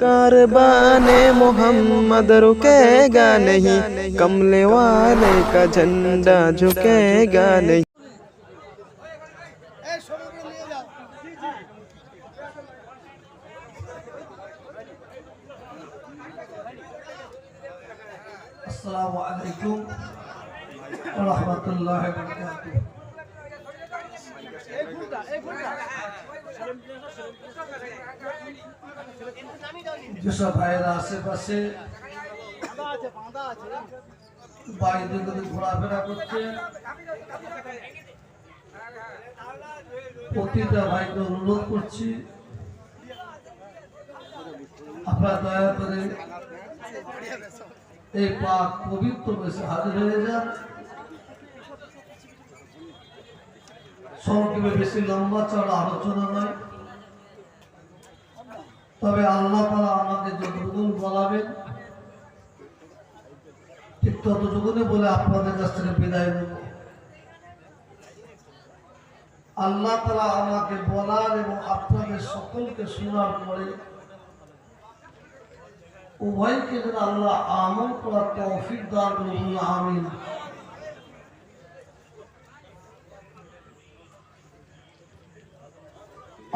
कारबान मोहम्मद रुकेगा नहीं कमले वाले का झंडा झुकेगा नहीं। अस्सलाम वालेकुम रहमतुल्लाहि যেসব ভাইয়েরা আশেপাশে বাড়িতে যদি ঘোরাফেরা করছে, প্রতিটা ভাইকে অনুরোধ করছি, আপনারা দয়া করে এই পাক পবিত্র বেশি হাজির হয়ে যান। সংক্ষেপে বেশি লম্বা চড়া আলোচনা নয়। তবে আল্লাহ তারা আমাকে যতটুকু বলাবেন, ঠিক ততটুকুনি বলে আপনাদের কাছ থেকে বিদায় নেব। আল্লাহ তারা আমাকে বলার এবং আপনাদের সকলকে শোনার পরে উভয়কে যেন আল্লাহ আমল করার তৌফিক দান আমিন।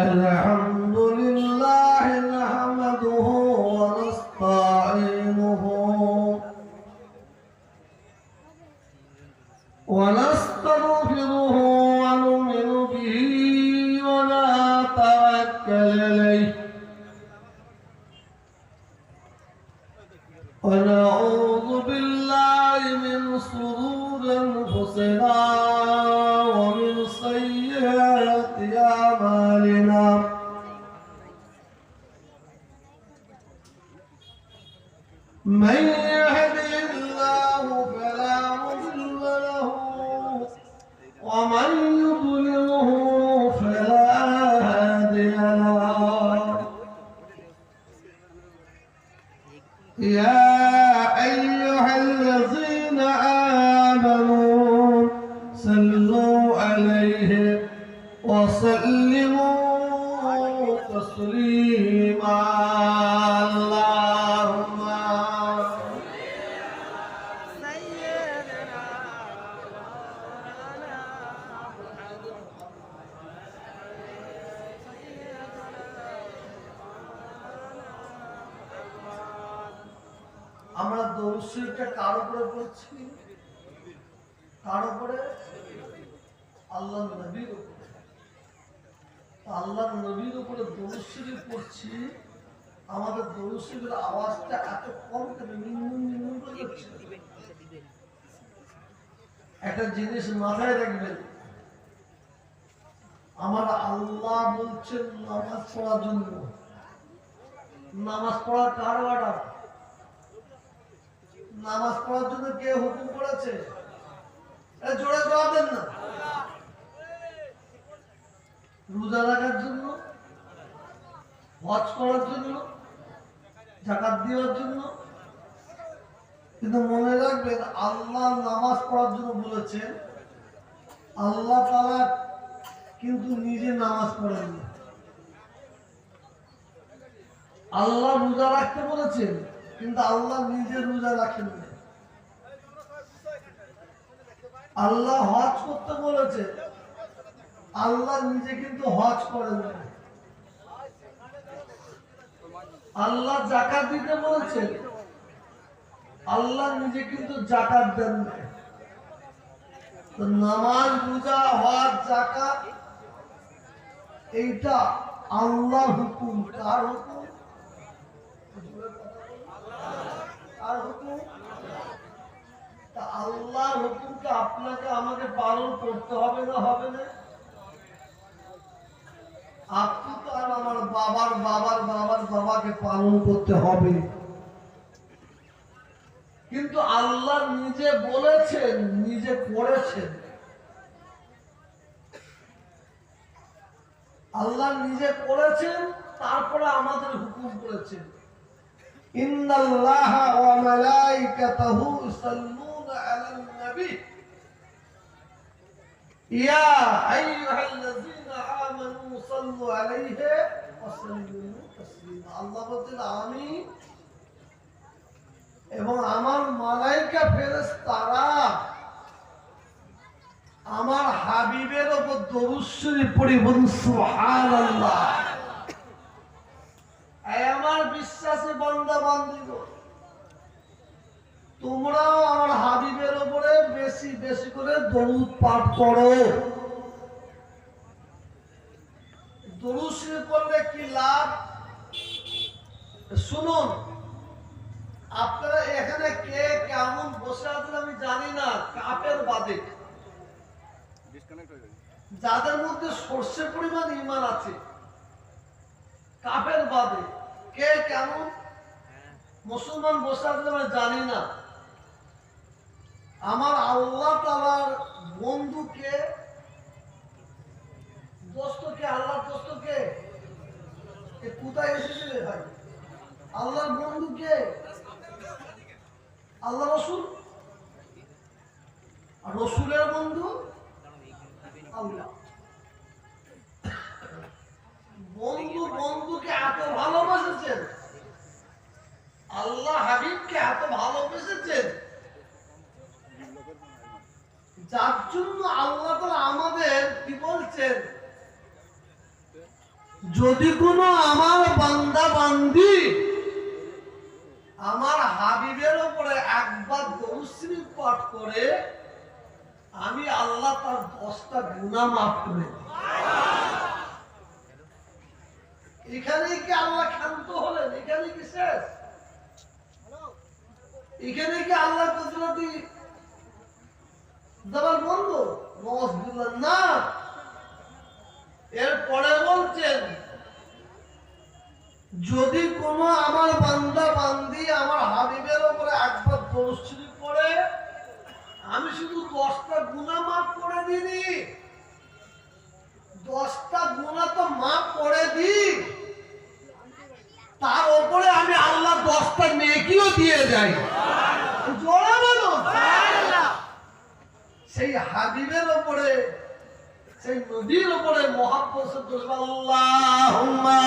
أنعمت الذين آمنوا. صلوا عليه وسلموا تسليما. উপরে কার উপরে আল্লাহ নবীর উপরে। আল্লাহ নবীর উপরে দৌড়শিলি পড়ছি, আমাদের দৌড়শিলের আওয়াজটা এত কম কেন? নিম্ন নিম্ন একটা জিনিস মাথায় রাখবেন, আমার আল্লাহ বলছেন, নামাজ পড়ার জন্য। নামাজ পড়া কার নামাজ পড়ার জন্য কে হুকুম করেছে? জোরে জবাব দেন না। রোজা রাখার জন্য, হজ করার জন্য, জাকাত দেওয়ার জন্য। কিন্তু মনে রাখবেন, আল্লাহ নামাজ পড়ার জন্য বলেছেন, আল্লাহ তালা কিন্তু নিজে নামাজ পড়েননি। আল্লাহ রোজা রাখতে বলেছেন কিন্তু আল্লাহ নিজে রোজা রাখেন আল্লাহ হজ করতে বলেছে। আল্লাহ নিজে কিন্তু হজ করেন আল্লাহ জাকাত দিতে বলেছে। আল্লাহ নিজে কিন্তু জাকাত দেন তো নামাজ, রোজা, হজ, জাকাত, এইটা আল্লাহ হুকুম। কার হুকুম আর হুকুম তা আল্লাহর হুকুমকে আপনাকে আমাকে পালন করতে হবে না হবে না? আপনি তো আর আমার বাবার বাবার বাবার, বাবাকে পালন করতে হবে। কিন্তু আল্লাহ নিজে বলেছেন, নিজে করেছেন। আল্লাহ নিজে করেছেন, তারপরে আমাদের হুকুম করেছেন আলান নবী ইয়া আইয়ুহাল্লাযীনা আমানু সাল্লু আলাইহি ওয়া সাল্লিমু তাসলিমা। আল্লাহ বলছেন, আমি এবং আমার মালাইকা ফেরেশতারা আমার হাবিবের বলুন, সুবহানাল্লাহ। এই আমার বিশ্বাসী বান্দা তোমরাও আমার ওপরে বেশি বেশি করে দরুদ পাঠ করো। দরুদ শরীফ করলে কি লাভ? শুনুন আপনারা এখানে কে কেমন বসে আছেন আমি জানি না কাপের বাদে। যাদের মধ্যে সর্ষের পরিমাণ ইমান আছে কাপের বাদে। কে কেমন? মুসলমান বসে আছে আমি জানি না। আমার আল্লাহ তালার বন্ধুকে, দোস্তকে আল্লাহ দোস্তকে কোথায় এসেছিলে ভাই? আল্লাহর বন্ধুকে? আল্লাহ রসুল? আর রসুলের বন্ধু? আল্লাহ। বন্ধু বন্ধুকে এত ভালোবাসেছেন? আল্লাহ হাবিবকে এত ভালোবেসেছেন? যার জন্য আল্লাহ আমাদের কি বলছেন? যদি কোনো আমার বান্দা বান্দি আমার হাবিবের উপরে একবার দরুশ্রী পাঠ করে, আমি আল্লাহ তার দশটা গুণা মাফ করে দিই। এখানেই কি আল্লাহ ক্ষান্ত হলেন? এখানে কি শেষ? এখানে কি আল্লাহ কুদরতি না। এরপরে বলছেন, যদি কোনো আমার বান্দা বান্দি আমার হাবিবের উপরে একবার পড়ে আমি শুধু দশটা গুণা মাফ করে দিনি দশটা গুণা তো মাফ করে দিই, তার উপরে আমি আল্লাহ দশটা নেকিও দিয়ে যাই। জোরে সেই হাবিবের ওপরে সেই নদীর উপরে মহাপ্রসাদ আল্লাহুম্মা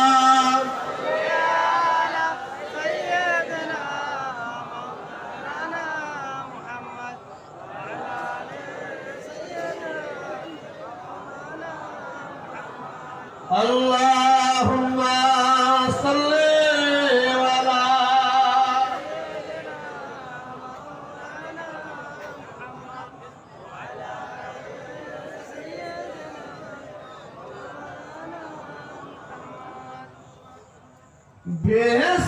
বেশ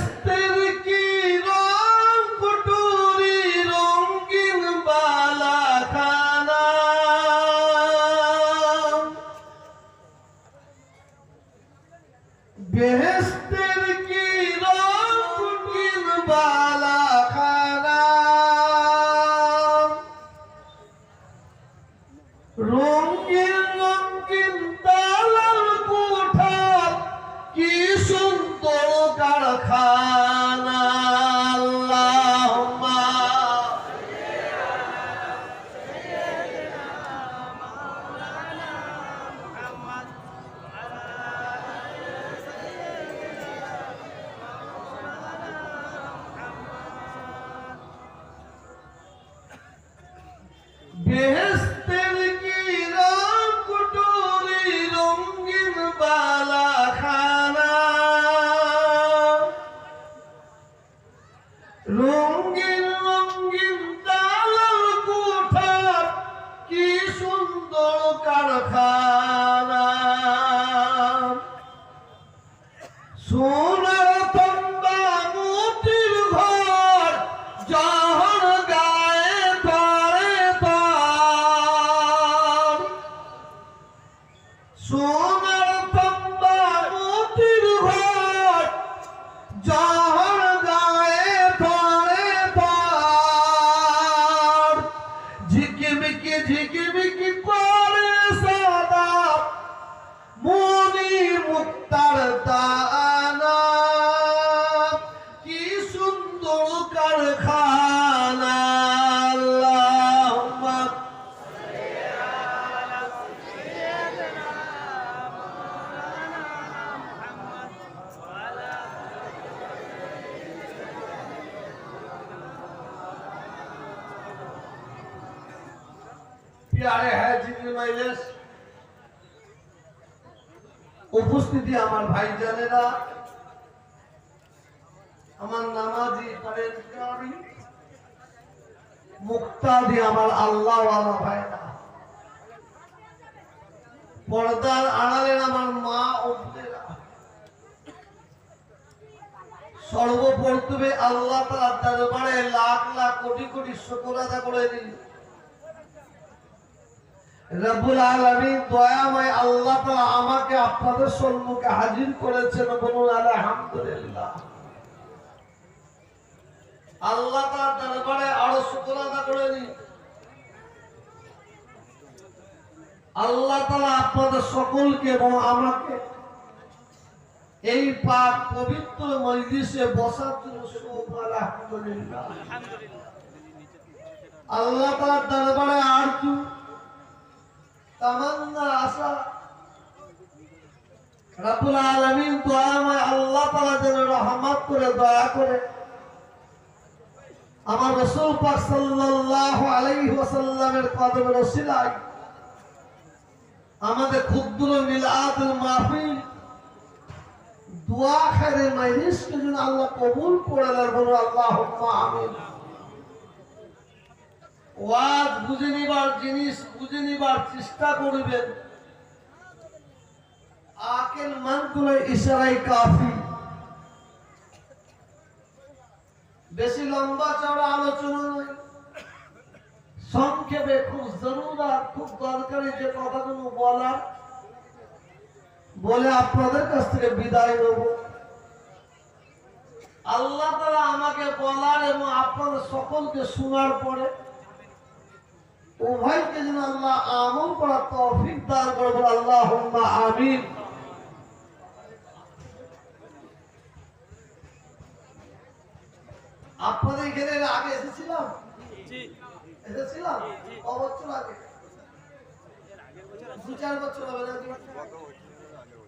প্যারে হ্যাঁ জিবরিল মাইলেস উপস্থিতি আমার ভাইজানেরা আমার নামাজি পরেজগারি মুক্তাদি আমার আল্লাহ ভাইরা পর্দার আড়ালের আমার মা ও সর্বপ্রথমে আল্লাহ তাআলার দরবারে লাখ লাখ কোটি কোটি শুকর আদা করে দিই রব্বুল আলামিন দয়াময় আল্লাহ আমাকে আপনাদের সম্মুখে হাজির করেছেন বলুন আলহামদুলিল্লাহ। আল্লাহ তাআলার দরবারে আরও শুকর আদা করে দিই আল্লাহ তাআলা আপনাদের সকলকে এবং আমাকে এই পাক পবিত্র মজলিসে বসার জন্য আল্লাহ তাআলার দরবারে আরজু তামান্না আশা রাব্বুল আলামিন দয়াময় আল্লাহ যেন রহমত করে, দয়া করে আমার পাক আলাইহি ওয়াসাল্লামের কদমের ওসিলায় আমাদের ক্ষুদ্র মিলাদুল মাহফিল দোয়া খায়রে মাইরিসকে যেন আল্লাহ কবুল করে দেন বলো আল্লাহুম্মা আমিন। ওয়াজ বুঝে নিবার জিনিস, বুঝে নিবার চেষ্টা করবেন। আকেল মান করে ইশারাই কাফি। বেশি লম্বা চড়া আলোচনা নয়। সংক্ষেপে খুব জরুরাত খুব দরকারি যে কথাগুলো বলার। বলে আপনাদের কাছ থেকে বিদায় নেব। আল্লাহ তারা আমাকে বলার এবং আপনাদের সকলকে শোনার পরে উভয়কে যেন আল্লাহ আমল করার তৌফিক দান করব আল্লাহ আমিন। আপনাদের এখানে আগে এসেছিলাম? এসেছিলাম? ক বছর আগে? দু চার বছর হবে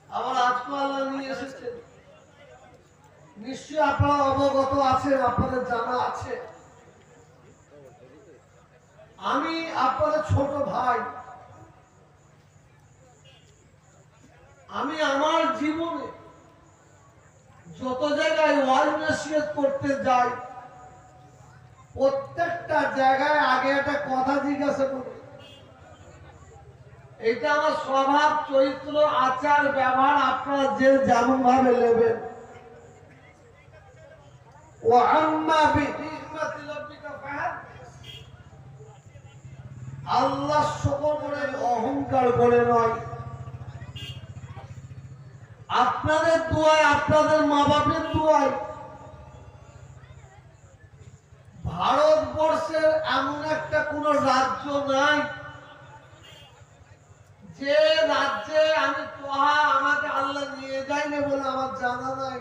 আবার আজকে আল্লাহ নিয়ে এসেছেন। নিশ্চয়ই আপনারা অবগত আছেন আপনাদের জানা আছে। আমি আপনাদের ছোট ভাই। আমি আমার জীবনে যত জায়গায় ওয়াজ করতে যাই, প্রত্যেকটা জায়গায় আগে একটা কথা জিজ্ঞাসা করি। এটা আমার স্বভাব, চরিত্র, আচার, ব্যবহার, আপনারা যে যেমন ভাবে নেবেন। ও আম্মা ফাহাদ্দিস। আল্লাহ সকল করে অহংকার করে নয়। আপনাদের দোয়ায়, আপনাদের মা বাপের দোয়ায়। ভারতবর্ষের এমন একটা কোন রাজ্য নাই যে রাজ্যে আমি তোহা আমাকে আল্লাহ নিয়ে যায়নি বলে আমার জানা নাই।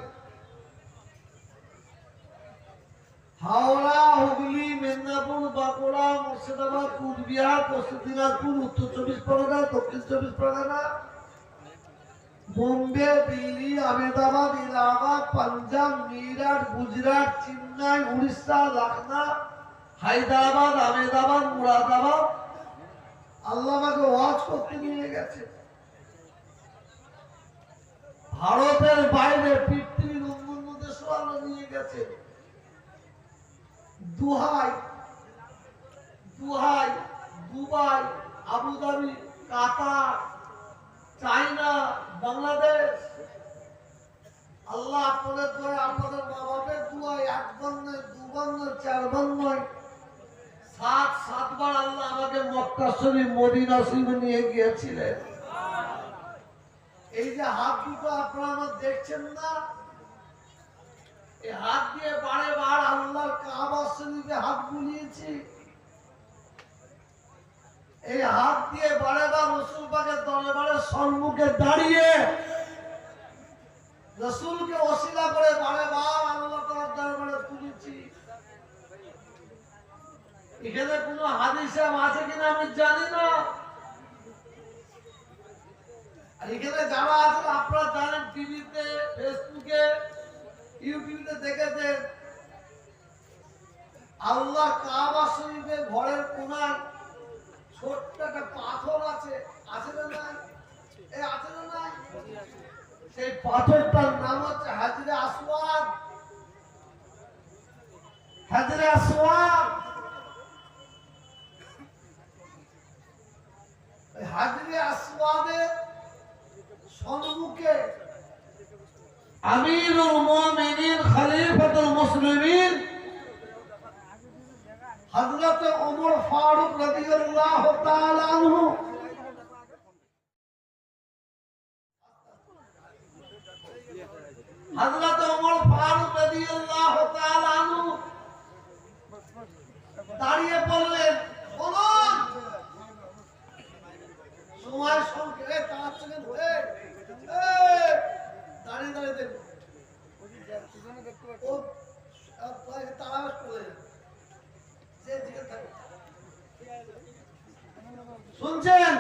হাওড়া মেদিনীপুর, বাঁকুড়া, মুর্শিদাবাদ, কুচবিহার, পশ্চিম দিনাজপুর, উত্তর চব্বিশ পরগনা, দক্ষিণ চব্বিশ পরগনা। বোম্বে, দিল্লি, আহমেদাবাদ, ইলাহাবাদ, পাঞ্জাব, মিরাট, গুজরাট, চেন্নাই, উড়িষ্যা লখনৌ হায়দ্রাবাদ, আহমেদাবাদ, মুরাদাবাদ। আল্লাহ আমাকে ওয়াজ করতে নিয়ে গেছে। ভারতের বাইরে পৃথিবীর অন্যান্য দেশও আল্লাহ নিয়ে গেছে। দুহাই দুহাই, Dubai, Abu Dhabi, Qatar China Bangladesh. আল্লাহ আপনাদের দোয়া, আপনাদের মা বাপের দোয়ায় একবার নয় দুবার নয় চারবার নয় সাত, সাতবার আল্লাহ আমাকে মক্কা শরীফ, মদিনা শরীফে নিয়ে গিয়েছিলেন। এই যে হাত দুটো আপনারা আমার দেখছেন না এই হাত দিয়ে বারে বার আল্লাহর কাবা শরীফে হাত বুলিয়েছি এই হাত দিয়ে বারে বার রসুল পাকের দরবারের সম্মুখে দাঁড়িয়ে রসুলকে অশিলা করে বারে বার আল্লাহ তাআলার দরবারে তুলেছি এখানে কোনো হাদিসাম আছে কিনা আমি জানি না আর এখানে যারা আছেন আপনারা জানেন টিভিতে ফেসবুকে ইউটিউবে দেখেছেন আল্লাহ কাবা শরীফের ঘরের কোনায় ছোট্ট একটা সেই পাথরটার নাম হচ্ছে হাজরে আসওয়াদ হাজরে আসওয়াদ হাজরে আসওয়াদের সম্মুখে আমিরুল মুমিনিন, খলিফাতুল মুসলিমিন, হযরত ওমর ফারুক রাদিয়াল্লাহু তাআলা আনহু হযরত ওমর ফারুক রাদিয়াল্লাহু তাআলা দাঁড়িয়ে পড়লেন বলুন। সময় সংক্ষেপে তার সঙ্গে ধরে দাঁড়িয়ে দাঁড়িয়ে দেখুন। করে। শুনছেন?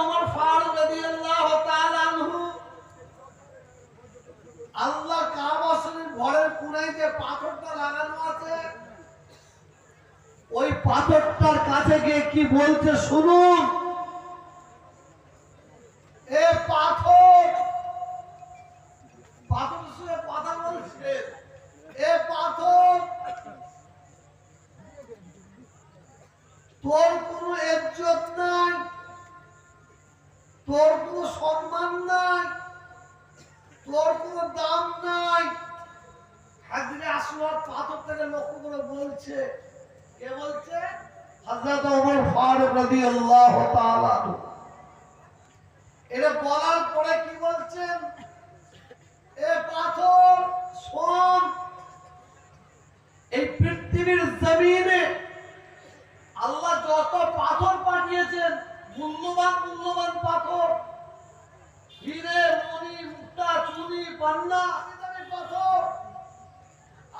ওমর ফারুক রাদিয়াল্লাহু তাআলা আনহু আল্লাহ কাবা শরীফ কোণায় যে পাথরটা লাগানো আছে। ওই পাথরটার কাছে গিয়ে কি বলছে শুনুন এ পাথর পাথর শুয়ে কথা বলছে এ পাথর তোর কোনো ইজ্জত নাই তোর কোনো সম্মান নাই তোর কোনো দাম নাই হাজরে আসওয়ার পাথর থেকে লক্ষ্য করে বলছে কে বলছে হযরত ওমর ফারুক রাদিয়াল্লাহু তাআলা আনহু। এটা বলার পরে কি বলছেন এ পাথর শোন এই পৃথিবীর জমিনে আল্লাহ যত পাথর পাঠিয়েছেন মূল্যবান মূল্যবান পাথর হিরে মণি মুক্তা চুনি পান্না দামি দামি পাথর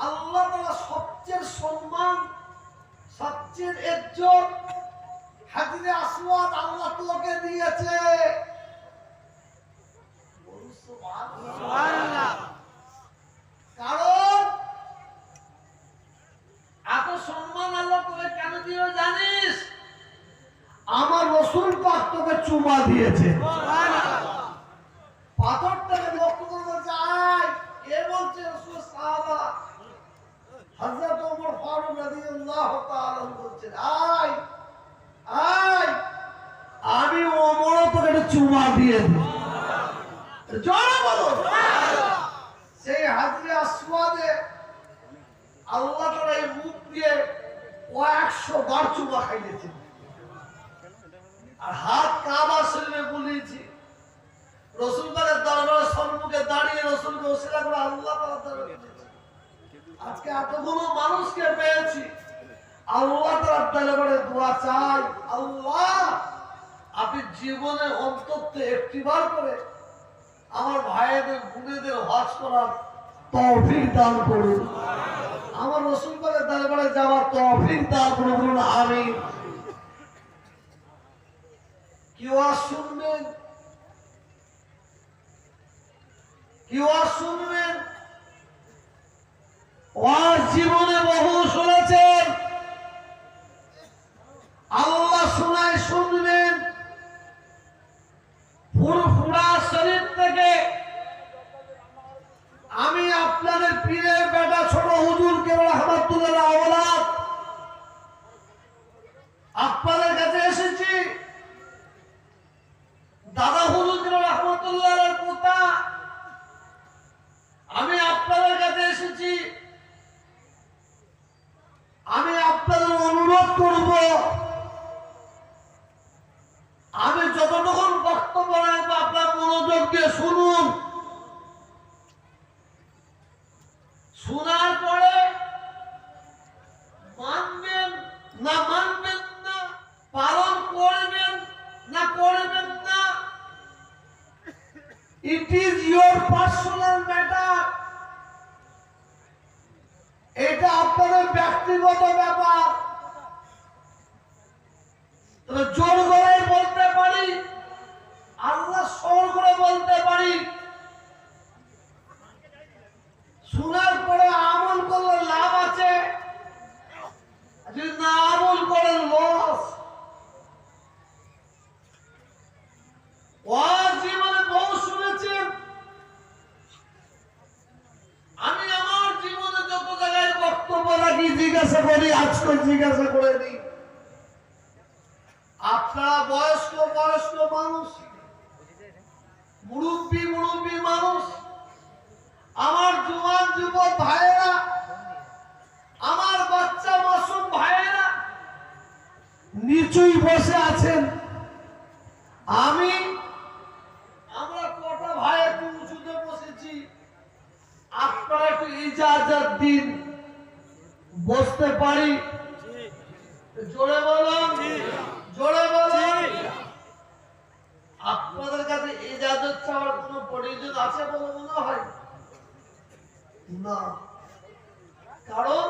আল্লাহ তাআলা সবচেয়ে সম্মান সবচেয়ে ইজ্জত হাজিরে আসওয়াদ আল্লাহ তোকে দিয়েছে বলুন সুবহানাল্লাহ। কারণ এত সম্মান আল্লাহ তোকে কেন দিও জানিস আমার রসুল পাক তোকে চুমা দিয়েছে পাথরটাকে লক্ষ্য করে বলছে আয় কে বলছে রসুল সাহাবা হযরত ওমর ফারুক রাদিয়াল্লাহু তাআলা বলছেন আয় আয় আমি ওমরও তোকে একটা চুমা দিয়ে দিই জোরে বলো সেই হাজরে আসওয়াদে আল্লাহ তাআলা এই মুখ দিয়ে কয়েকশো বার চুমা খাইয়েছেন আর হাত কাবা শরীরে বুলিয়েছি রসুল পাকের দরবারের সম্মুখে দাঁড়িয়ে রসুলকে ওসিলা করে আল্লাহ। আজকে এতগুলো মানুষকে পেয়েছি। আল্লাহ তাআলার দরবারে দোয়া চাই। আল্লাহ, আপনি জীবনে অন্তত একটিবার করে আমার ভাইদের, বোনেদের হজ করার তৌফিক দান করুন। আমার রসুল পাকের দরবারে যাওয়ার তৌফিক দান করুন আমিন। কেউ আর শুনবেন? আর শুনবেন? জীবনে বহু শুনেছেন। আল্লাহ শোনায় শুনবেন। ফুরফুরা শরীর থেকে আমি আপনাদের পীরের বেটা ছোট হুজুর কেবল রহমতুল্লাহ আওলাদ আপনাদের কারণ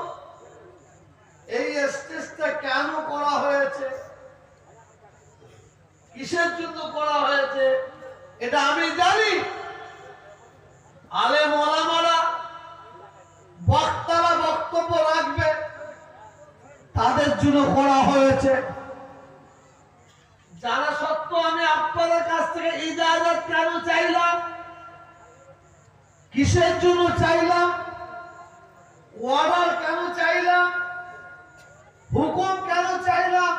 এই স্টেজটা কেন করা হয়েছে? কিসের জন্য করা হয়েছে? এটা আমি জানি। আলে মলামারা বক্তারা বক্তব্য রাখবে। তাদের জন্য করা হয়েছে। যারা সত্ত্বেও আমি আপনাদের কাছ থেকে ইজাজত কেন চাইলাম? কিসের জন্য চাইলাম? কেন চাইলাম? হুকুম কেন চাইলাম?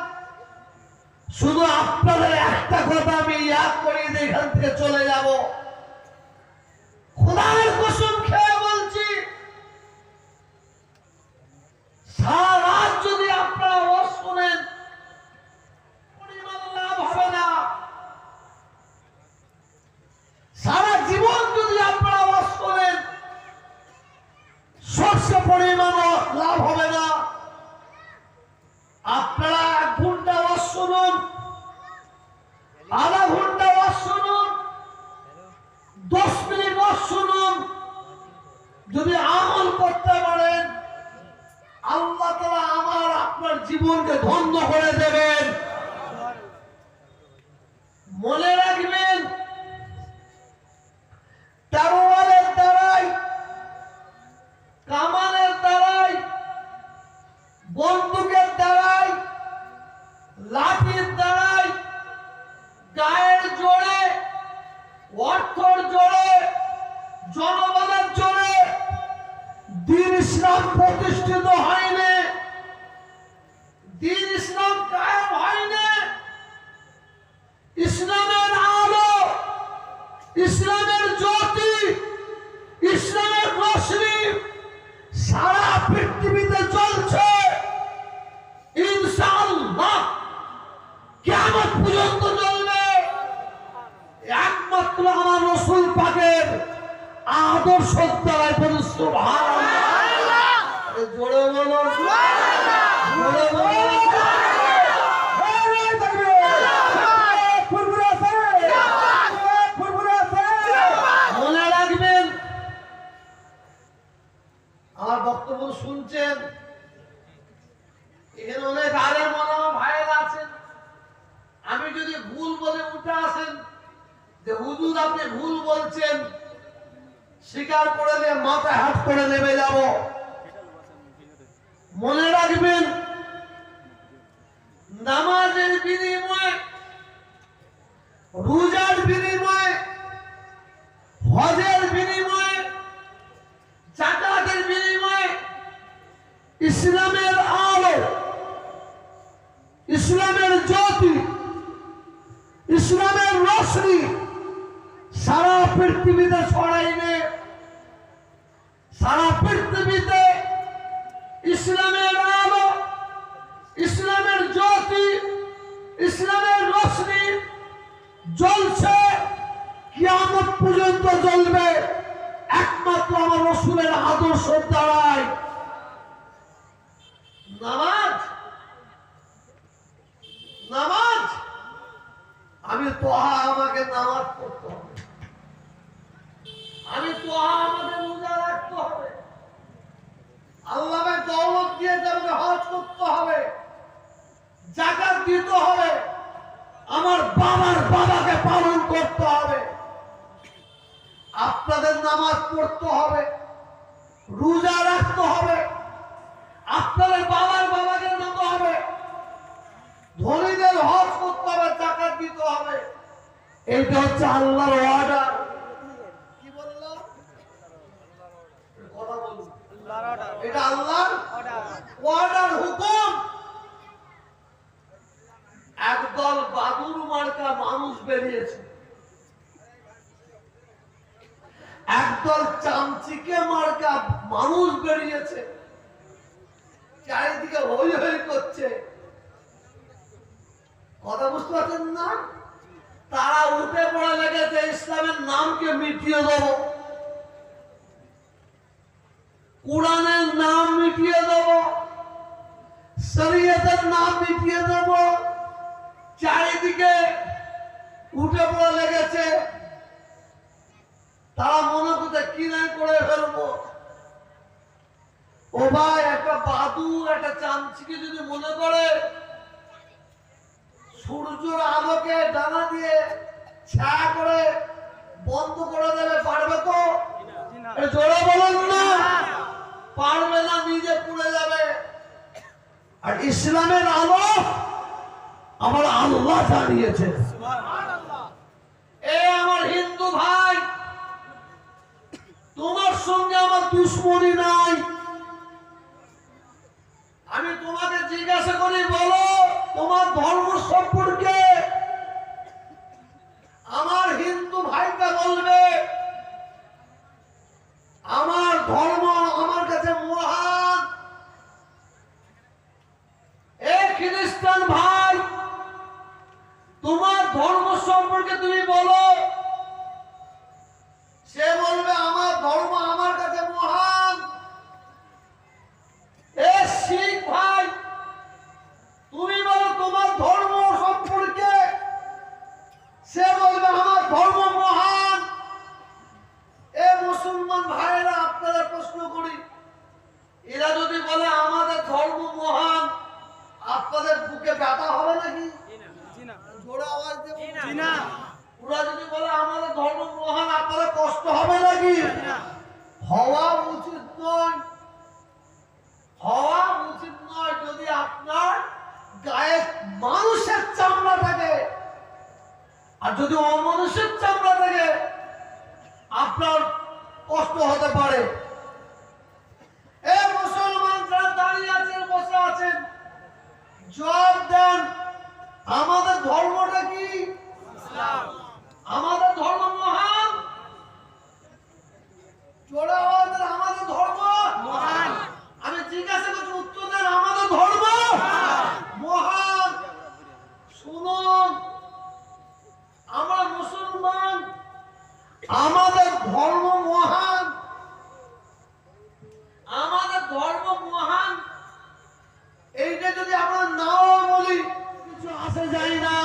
শুধু আপনাদের একটা কথা আমি ইয়াদ করিয়ে এখান থেকে চলে যাব। খোদার is মনে ইসলামের নামকে মিটিয়ে দেব। কোরআনের নাম মিটিয়ে দেব। শরীয়তের নাম মিটিয়ে দেব। চারিদিকে উঠে পড়ে লেগেছে। তারা মনে করতে কি নাই করে ফেলব? ও ভাই, একটা বাদুর একটা চামচিকে যদি মনে করে, সূর্যের আলোকে ডানা দিয়ে ছায়া করে বন্ধ করে দেবে পারবে তো? জোরে বলুন না। পারবে না নিজে পুড়ে যাবে। আর ইসলামের আলো আমার আল্লাহ জানিয়েছে। এ আমার হিন্দু ভাই তোমার সঙ্গে আমার দুশ্মনী নাই। আমি তোমাকে জিজ্ঞাসা করি বলো তোমার ধর্ম সম্পর্কে আমার হিন্দু ভাইটা বলবে আমার ধর্ম আমার কাছে মহান এ খ্রিস্টান ভাই তোমার ধর্ম সম্পর্কে তুমি বলো সে বলবে আমার ধর্ম আমার কাছে মহান এ শিখ ভাই তুমি বলো তোমার ধর্ম সম্পর্কে সে বলবে আমার ধর্ম মহান এ মুসলমান ভাইয়েরা আপনারা প্রশ্ন করি এরা যদি বলে আমাদের ধর্ম মহান আপনাদের বুকে ব্যথা হবে নাকি জোরে আওয়াজ দিয়ে বলুন। ওরা যদি বলে আমাদের ধর্ম মহান আপনাদের কষ্ট হবে নাকি হওয়া উচিত নয় হওয়া উচিত নয় যদি আপনার গায়ে মানুষের চামড়া থাকে আর যদি অমানুষের চামড়া থাকে আপনার কষ্ট হতে পারে এ মুসলমান যারা দাঁড়িয়ে আছেন বসে আছেন জবাব দেন আমাদের ধর্মটা কি আমাদের ধর্ম মহান জোরে আওয়াজ দেন, আমাদের ধর্ম মহান আমি জিজ্ঞাসা করছি উত্তর দেন আমাদের ধর্ম মহান শুনুন আমরা মুসলমান আমাদের ধর্ম মহান আমাদের ধর্ম মহান এইটা যদি আমরা নাও বলি কিছু আসে যায় না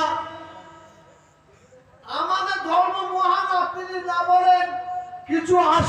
আমাদের ধর্ম মহান আপনি যদি না বলেন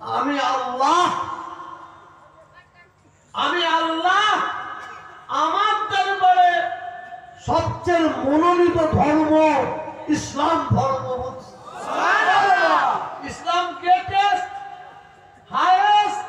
আমি আল্লাহ। আমি আল্লাহ। আমার দরবারে সবচেয়ে মনোনীত ধর্ম ইসলাম ধর্ম ইসলাম গ্রেটেস্ট হায়েস্ট